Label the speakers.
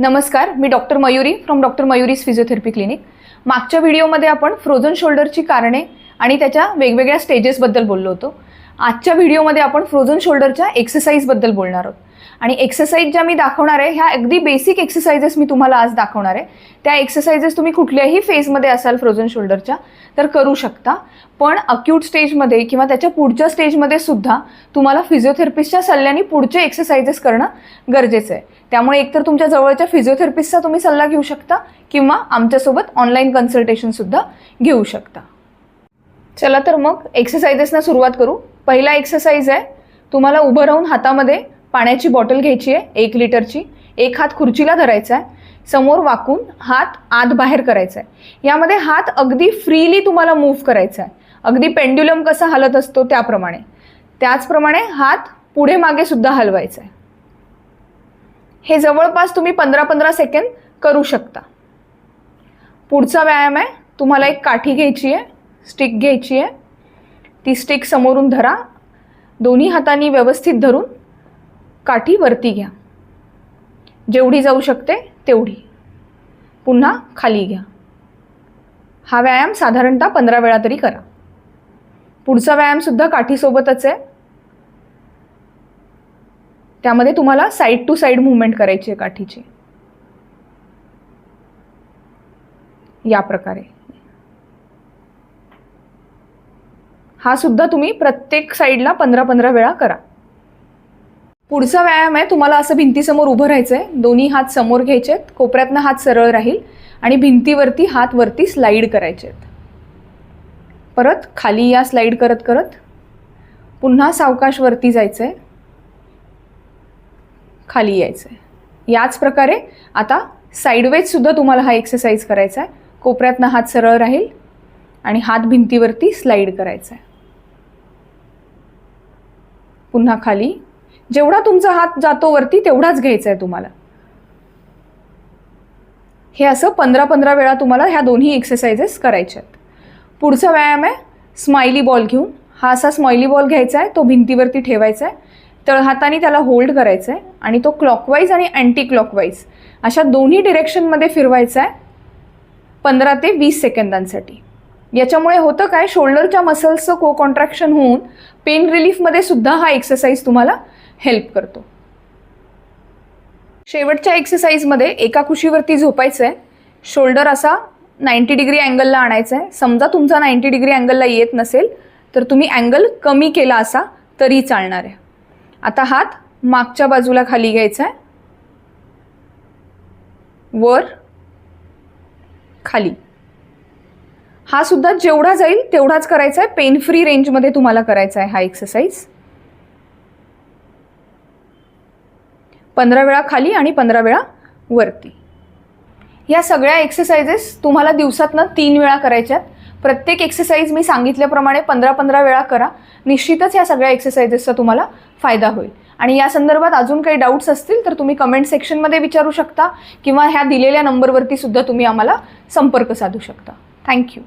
Speaker 1: नमस्कार मी doctor Mayuri from doctor Mayuri's physiotherapy clinic मागच्या व्हिडिओमध्ये आपण फ्रोझन शोल्डरची कारणे आणि त्याच्या वेगवेगळ्या स्टेजेसबद्दल बोललो होतो. आजच्या व्हिडिओमध्ये आपण फ्रोझन शोल्डरच्या एक्सरसाइजबद्दल बोलणार आहोत. आणि एक्सरसाइज ज्या मी दाखवणार आहे ह्या अगदी बेसिक एक्सरसाइजेस मी तुम्हाला आज दाखवणार आहे. त्या एक्सरसाइजेस तुम्ही कुठल्याही फेजमध्ये असाल फ्रोझन शोल्डरच्या तर करू शकता. पण अक्यूट स्टेजमध्ये किंवा त्याच्या पुढच्या स्टेजमध्ये सुद्धा तुम्हाला फिजिओथेरपिस्टच्या सल्ल्याने पुढचे एक्सरसाइजेस करणं गरजेचं आहे. त्यामुळे एकतर तुमच्या जवळच्या फिजिओथेरपिस्टचा तुम्ही सल्ला घेऊ शकता किंवा आमच्यासोबत ऑनलाईन कन्सल्टेशनसुद्धा घेऊ शकता. चला तर मग एक्सरसाइजेसना सुरुवात करू. पहिला एक्सरसाइज आहे तुम्हाला उभं राहून हातामध्ये पाण्याची बॉटल घ्यायची आहे एक लिटरची. एक हात खुर्चीला धरायचा आहे समोर वाकून हात आत बाहेर करायचा आहे. यामध्ये हात अगदी फ्रीली तुम्हाला मूव्ह करायचा आहे. अगदी पेंड्युलम कसा हलत असतो त्याप्रमाणे. त्याचप्रमाणे हात पुढे मागे सुद्धा हलवायचा आहे. हे जवळपास तुम्ही पंधरा पंधरा सेकंद करू शकता. पुढचा व्यायाम आहे तुम्हाला एक काठी घ्यायची आहे स्टिक घ्यायची आहे. ती स्टिक समोरून धरा. दोन्ही हातांनी व्यवस्थित धरून काठी वरती घ्या. जेवढी जाऊ शकते तेवढी. पुन्हा खाली घ्या. हा व्यायाम साधारणतः पंधरा वेळा तरी करा. पुढचा व्यायामसुद्धा काठीसोबतच आहे. त्यामध्ये तुम्हाला साईड टू साईड मुवमेंट करायची आहे काठीची. या प्रकारे. हा सुद्धा तुम्ही प्रत्येक साईडला पंधरा पंधरा वेळा करा. पुढचा व्यायाम आहे तुम्हाला असं भिंतीसमोर उभं राहायचं आहे दोन्ही हात समोर घ्यायचे आहेत कोपऱ्यातनं हात सरळ राहील आणि भिंतीवरती हात वरती स्लाईड करायचे आहेत परत खाली या स्लाईड करत करत पुन्हा सावकाश वरती जायचं आहे खाली यायचं आहे याच प्रकारे आता साईडवेजसुद्धा तुम्हाला हा एक्सरसाइज करायचा आहे कोपऱ्यातनं हात सरळ राहील आणि हात भिंतीवरती स्लाईड करायचा आहे पुन्हा खाली. जेवढा तुमचा हात जातो वरती तेवढाच घ्यायचा आहे तुम्हाला. हे असं पंधरा पंधरा वेळा तुम्हाला ह्या दोन्ही एक्सरसाइजेस करायच्या आहेत पुढचा व्यायाम आहे स्माइली बॉल घेऊन. हा असा स्माइली बॉल घ्यायचा आहे तो भिंतीवरती ठेवायचा आहे तळहाताने त्याला होल्ड करायचा आहे आणि तो क्लॉकवाईज आणि अँटी क्लॉकवाईज अशा दोन्ही डिरेक्शनमध्ये फिरवायचा आहे पंधरा ते वीस सेकंदांसाठी. याच्यामुळे होतं काय? शोल्डरच्या मसल्सचं को कॉन्ट्रॅक्शन होऊन पेन रिलीफमध्ये सुद्धा हा एक्सरसाइज तुम्हाला हेल्प करतो. शेवटच्या एक्सरसाइजमध्ये एका कुशीवरती झोपायचं आहे शोल्डर असा नाईंटी डिग्री अँगलला आणायचा आहे समजा तुमचा नाईंटी डिग्री अँगलला येत नसेल तर तुम्ही अँगल कमी केला असा तरी चालणार आहे. आता हात मागच्या बाजूला खाली घ्यायचा आहे वर खाली. हा सुद्धा जेवढा जाईल तेवढाच करायचा आहे. पेन फ्री रेंजमध्ये तुम्हाला करायचा आहे हा एक्सरसाइज पंधरा वेळा खाली आणि पंधरा वेळा वरती. या सगळ्या एक्सरसाइजेस तुम्हाला दिवसातनं तीन वेळा करायच्यात प्रत्येक एक्सरसाइज मी सांगितल्याप्रमाणे पंधरा पंधरा वेळा करा. निश्चितच या सगळ्या एक्सरसाइजेसचा तुम्हाला फायदा होईल. आणि या संदर्भात अजून काही डाऊट्स असतील तर तुम्ही कमेंट सेक्शनमध्ये विचारू शकता किंवा ह्या दिलेल्या नंबरवरती सुद्धा तुम्ही आम्हाला संपर्क साधू शकता. थँक्यू